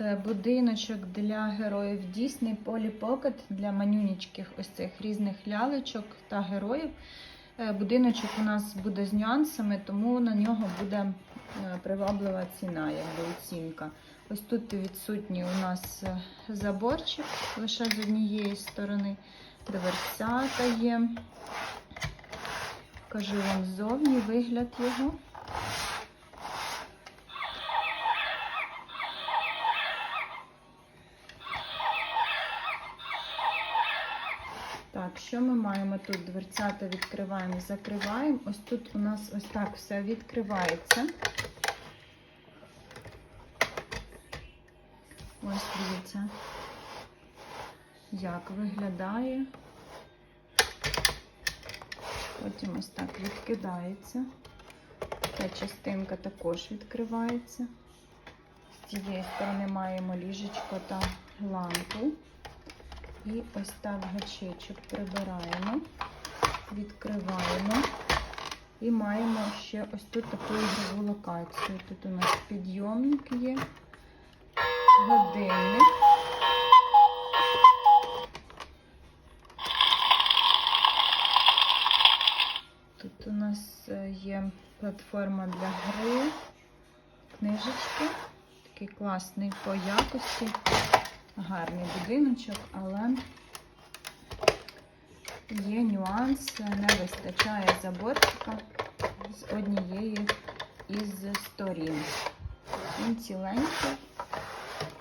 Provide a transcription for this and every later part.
Е, Будиночок для героїв Дісней, Полі Покет для манюнічких ось цих різних лялечок та героїв. Е, Будиночок у нас буде з нюансами, тому на нього буде е, приваблива ціна, якби оцінка. Ось тут відсутній у нас заборчик лише з однієї сторони. Дверцята є. Кажу вам ззовні вигляд його. Так, що ми маємо тут? Дверцята відкриваємо, закриваємо. Ось тут у нас ось так все відкривається. Ось дивіться, як виглядає. Потім ось так відкидається. Ця частинка також відкривається. З цієї сторони маємо ліжечко та лампу. І ось так гачечок прибираємо, відкриваємо. І маємо ще ось тут таку ігрову локацію. Тут у нас підйомник є, годинник. Тут у нас е, є платформа для гри, книжечки. Такий класний по якості. Гарний будиночок, але є нюанс, не вистачає заборчика з однієї із сторін. Він ціленький,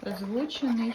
озвучений.